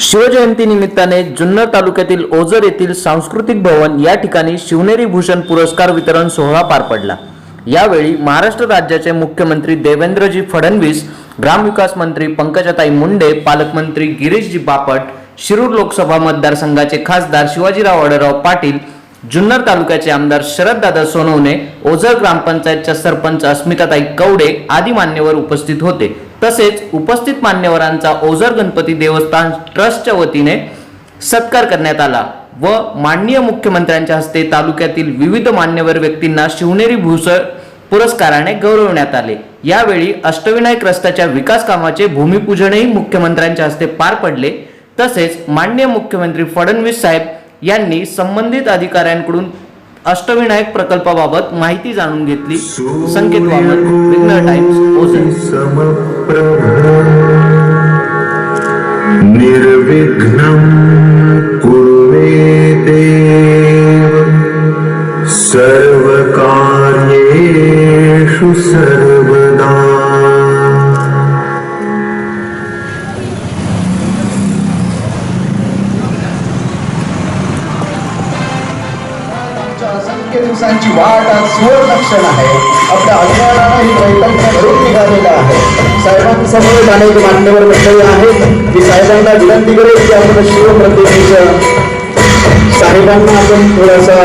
शिवजयंती निमित्ताने जुन्नर तालुक्यातील ओझर येथील सांस्कृतिक भवन या ठिकाणी शिवनेरी भूषण पुरस्कार वितरण सोहळा पार पडला. यावेळी महाराष्ट्र राज्याचे मुख्यमंत्री देवेंद्रजी फडणवीस ग्रामविकास मंत्री पंकजाताई मुंडे पालकमंत्री गिरीशजी बापट शिरूर लोकसभा मतदारसंघाचे खासदार शिवाजीराव आढळराव पाटील जुन्नर तालुक्याचे आमदार शरददादा सोनवणे ओझर ग्रामपंचायतच्या सरपंच अस्मिताताई कवडे आदी मान्यवर उपस्थित होते. तसेच उपस्थित मान्यवरांचा ओझर गणपती देवस्थान ट्रस्टच्या वतीने सत्कार करण्यात आला व माननीय मुख्यमंत्र्यांच्या हस्ते तालुक्यातील विविध मान्यवर व्यक्तींना शिवनेरी भूषण पुरस्काराने गौरवण्यात आले. यावेळी अष्टविनायक रस्त्याच्या विकास कामाचे भूमिपूजनही मुख्यमंत्र्यांच्या हस्ते पार पडले. तसेच मान्य मुख्यमंत्री फडणवीस साहेब यांनी संबंधित अधिकाऱ्यांकडून अष्टविनायक प्रकल्पाबाबत माहिती जाणून घेतली. संकेत वामन विघ्न टाइम्स आमच्या दिवसांची वाट आज सुवर्ण क्षण आहे. आपल्या अभियानानं ही परिकल्पना घडून निघालेला आहे. साहेबांसमोर अनेक मान्यवर मंडळी आहेत. की साहेबांना विनंती करेल की आपण शिवप्रतिमेचं साहेबांना आपण थोडासा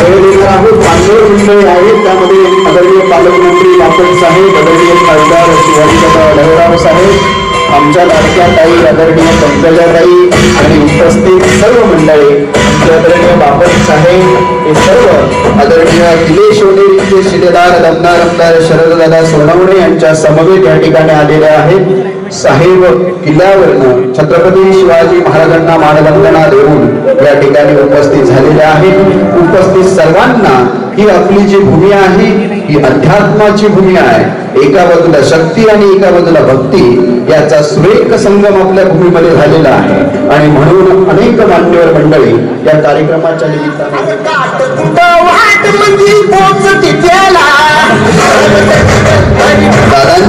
वेळ देणार आहोत. मान्यवर मंडळी आहेत. त्यामध्ये आदरणीय पालकमंत्री बापट साहेब आदरणीय खासदार शिवाजी ढवळराव साहेब आमच्या लाडक्या ताई आदरणीय पंकजाताई आणि उपस्थित सर्व मंडळी आमचे आदरणीय बापट साहेब हे सर्व आदरणीय दिलेश शिवनेरीचे शिलेदार दमदार आमदार शरददादा सोनवणे यांच्या समवेत या ठिकाणी आलेले आहेत. साहेब किल्ल्यावरनं छत्रपती शिवाजी महाराजांना मानवंदना देऊन या ठिकाणी उपस्थित झालेले आहेत. उपस्थित सर्वांना ही आपली जी भूमी आहे ही अध्यात्माची भूमी आहे. एका बाजूला शक्ती आणि एका बाजूला भक्ती याचा सुरेख संगम आपल्या भूमीमध्ये झालेला आहे. आणि म्हणून अनेक मान्यवर मंडळी या कार्यक्रमाच्या निमित्ताने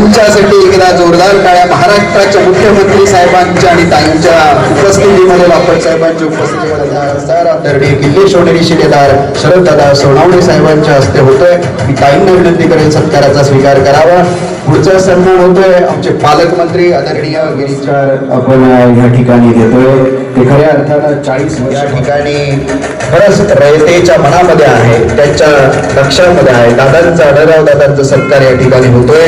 दादांच्यासाठी एकदा जोरदार टाळ्या. महाराष्ट्राच्या मुख्यमंत्री साहेबांच्या आणि ताईंच्या उपस्थितीमध्ये बापट साहेबांच्या उपस्थितीमध्ये सर किल्ले सोनेरी शिलेदार शरद दादा सोनावणे साहेबांच्या हस्ते होतोय. मी ताईंना विनंती करेन सत्काराचा स्वीकार करावा. पुढचा सन्मान होतोय. आमचे पालकमंत्री आदरणीय गिरीचार आपण या ठिकाणी देतोय. ते खऱ्या अर्थानं चाळीस या ठिकाणी खरंच रयतेच्या मनामध्ये आहे. त्यांच्या लक्षामध्ये आहे. दादांचा अडराव दादांचा सत्कार या ठिकाणी होतोय.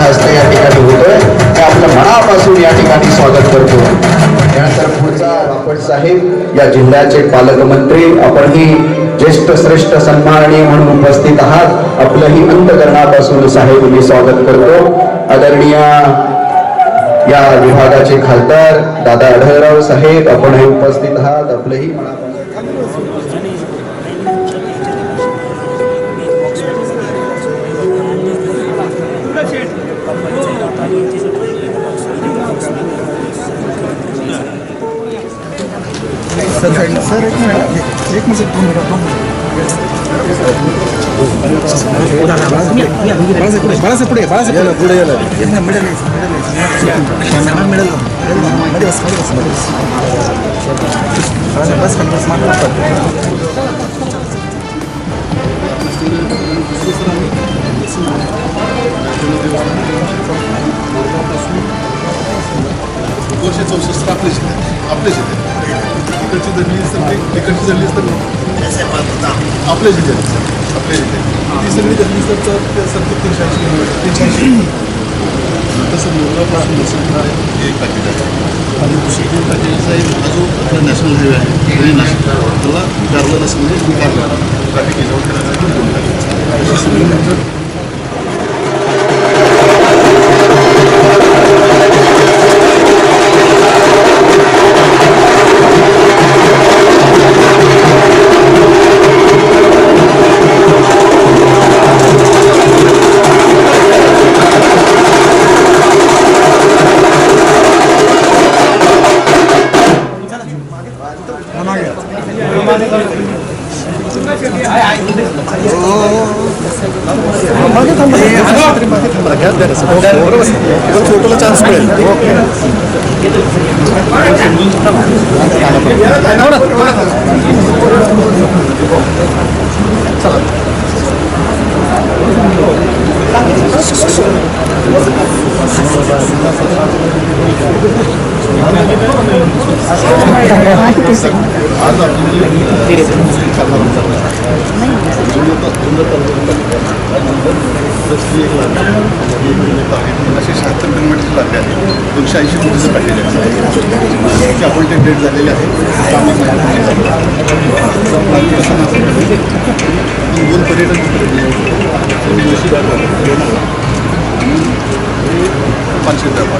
शास्त्र या ठिकाणी होतोय. ते आपलं मनापासून या ठिकाणी स्वागत करतो. त्यानंतर पुढचा बापट साहेब या जिल्ह्याचे पालकमंत्री आपणही ज्येष्ठ श्रेष्ठ सन्माननीय म्हणून उपस्थित आहात. आपलंही अंतकरणापासून साहेब मी स्वागत करतो. आदरणीय या विभागाचे खासदार दादा आढळराव साहेब आपणही उपस्थित आहात. आपलंही मनापासून बाळासाहेब पुढे बाळासाहेब पुढे गेला मिडल मिडल मिडलमध्ये बसमध्ये बसमध्ये बस बस खाली बस दोनशे चौसष्ट आपले शेत आहेत आपले तिकडची धरली तर ते तिकडची धरली तर आपले शेत आहेत आपले शेत आहेत ती सगळी धरली तर सत्तर तीनशे ऐंशी तीनशे ऐंशी. तसं हे एक पॅकेज आहे. आणि दुसरी पॅकेजेस आहे अजून आपलं नॅशनल हायवे आहे आणि नाशिक त्याला गारवलं असं म्हणजे ट्रॅफिक दोन टाकायचं अशी सगळी फोटोला चान्स मिळेल आज असे शहात्तर किलोमीटरचे लागले आहेत. दोनशे ऐंशी कोटीचं पॅकेज आहे. की आपण ते डेट झालेले आहे काम दोन पर्यटन पाचशे दहा